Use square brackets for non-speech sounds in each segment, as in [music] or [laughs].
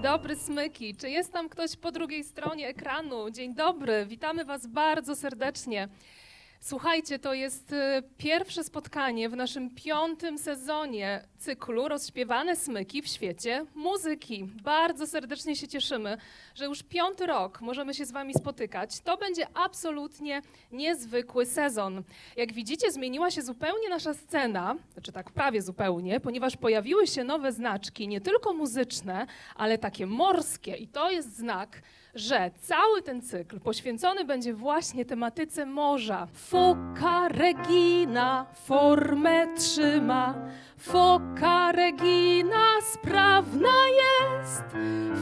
dobry, Smyki. Czy jest tam ktoś po drugiej stronie ekranu? Dzień dobry, witamy Was bardzo serdecznie. Słuchajcie, to jest e, pierwsze spotkanie w naszym piątym sezonie cyklu Rozśpiewane Smyki w świecie muzyki. Bardzo serdecznie się cieszymy, że już piąty rok możemy się z Wami spotykać. To będzie absolutnie niezwykły sezon. Jak widzicie, zmieniła się zupełnie nasza scena, znaczy tak prawie zupełnie, ponieważ pojawiły się nowe znaczki, nie tylko muzyczne, ale takie morskie. I to jest znak, że cały ten cykl poświęcony będzie właśnie tematyce morza. Foka Regina formę trzyma, Foka Regina sprawna jest,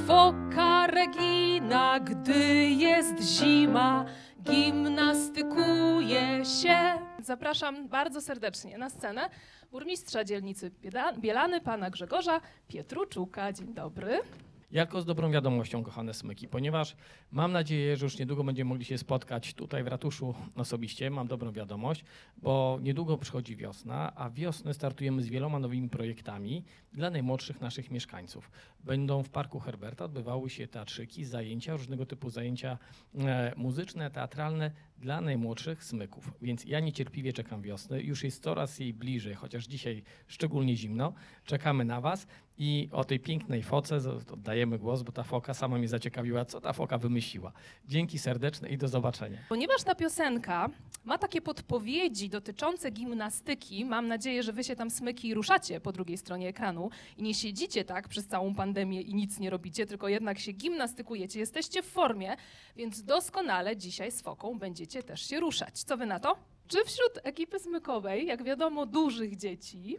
Foka Regina, gdy jest zima, gimnastykuje się. Zapraszam bardzo serdecznie na scenę burmistrza dzielnicy Biela- Bielany, pana Grzegorza Pietruczuka. Dzień dobry. Jako z dobrą wiadomością, kochane smyki, ponieważ mam nadzieję, że już niedługo będziemy mogli się spotkać tutaj w ratuszu osobiście. Mam dobrą wiadomość, bo niedługo przychodzi wiosna, a wiosnę startujemy z wieloma nowymi projektami dla najmłodszych naszych mieszkańców. Będą w Parku Herberta odbywały się teatrzyki, zajęcia, różnego typu zajęcia e, muzyczne, teatralne dla najmłodszych smyków. Więc ja niecierpliwie czekam wiosny. Już jest coraz jej bliżej, chociaż dzisiaj szczególnie zimno. Czekamy na Was i o tej pięknej foce z- oddajemy głos, bo ta foka sama mnie zaciekawiła, co ta foka wymyśliła. Dzięki serdeczne i do zobaczenia. Ponieważ ta piosenka ma takie podpowiedzi dotyczące gimnastyki, mam nadzieję, że wy się tam smyki ruszacie po drugiej stronie ekranu i nie siedzicie tak przez całą pandemię i nic nie robicie, tylko jednak się gimnastykujecie, jesteście w formie, więc doskonale dzisiaj z foką będziecie też się ruszać. Co wy na to? Czy wśród ekipy smykowej, jak wiadomo, dużych dzieci,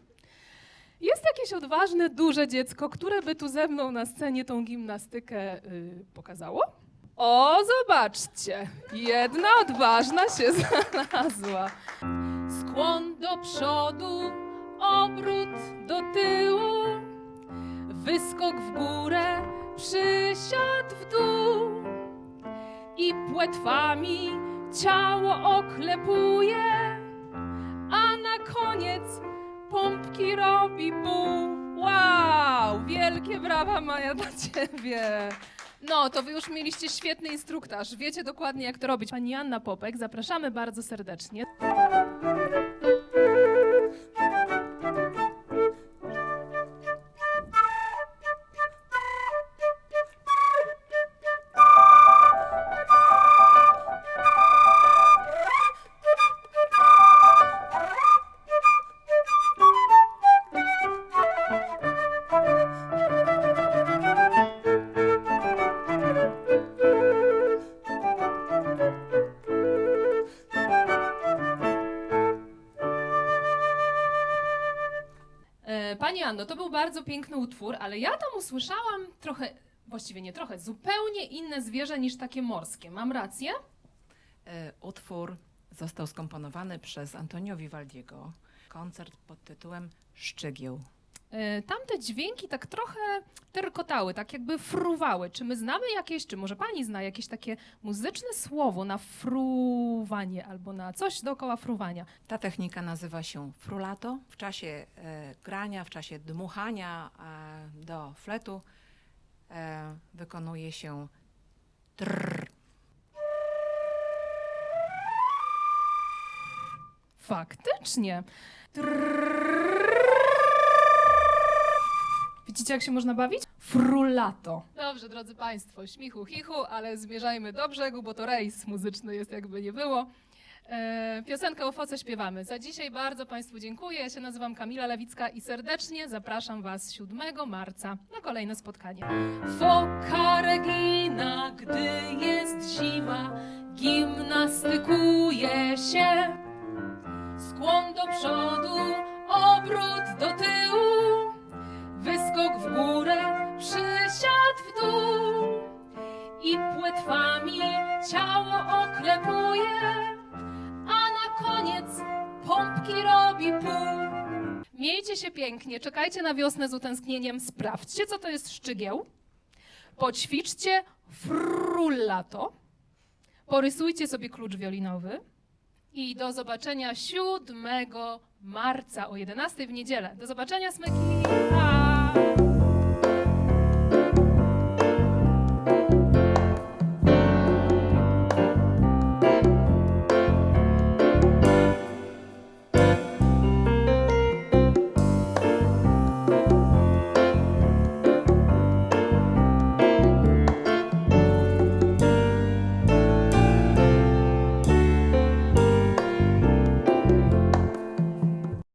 jest jakieś odważne, duże dziecko, które by tu ze mną na scenie tą gimnastykę y, pokazało? O, zobaczcie, jedna odważna się [laughs] znalazła. Skłon do przodu, obrót do tyłu, wyskok w górę, przysiad w dół i płetwami ciało oklepuje, a na koniec pompki robi pół. Wow, wielkie brawa Maja dla ciebie. No, to wy już mieliście świetny instruktaż. Wiecie dokładnie, jak to robić. Pani Anna Popek, zapraszamy bardzo serdecznie. Pani Anno, to był bardzo piękny utwór, ale ja tam usłyszałam trochę, właściwie nie trochę, zupełnie inne zwierzę niż takie morskie. Mam rację? E, Utwór został skomponowany przez Antonio Vivaldiego. Koncert pod tytułem Szczygieł. E, Tamte dźwięki tak trochę terkotały, tak jakby fruwały. Czy my znamy jakieś, czy może pani zna jakieś takie muzyczne słowo na fruwanie albo na coś dookoła fruwania? Ta technika nazywa się frulato. W czasie e, grania, w czasie dmuchania e, do fletu e, wykonuje się trrr. Faktycznie. Widzicie, jak się można bawić? Frulato. Dobrze, drodzy Państwo, śmichu, chichu, ale zmierzajmy do brzegu, bo to rejs muzyczny jest jakby nie było. E, piosenkę o foce śpiewamy. Za dzisiaj bardzo Państwu dziękuję. Ja się nazywam Kamila Lewicka i serdecznie zapraszam Was 7 marca na kolejne spotkanie. Foka Regina, gdy jest zima, gimnastykuje się. Skłon do przodu, obrót do tyłu, wyskok w górę, przysiad w dół i płetwami ciało oklepuje, a na koniec pompki robi pół. Miejcie się pięknie, czekajcie na wiosnę z utęsknieniem, sprawdźcie, co to jest szczygieł, poćwiczcie frullato, porysujcie sobie klucz wiolinowy, i do zobaczenia 7 marca o 11 w niedzielę. Do zobaczenia, smyki!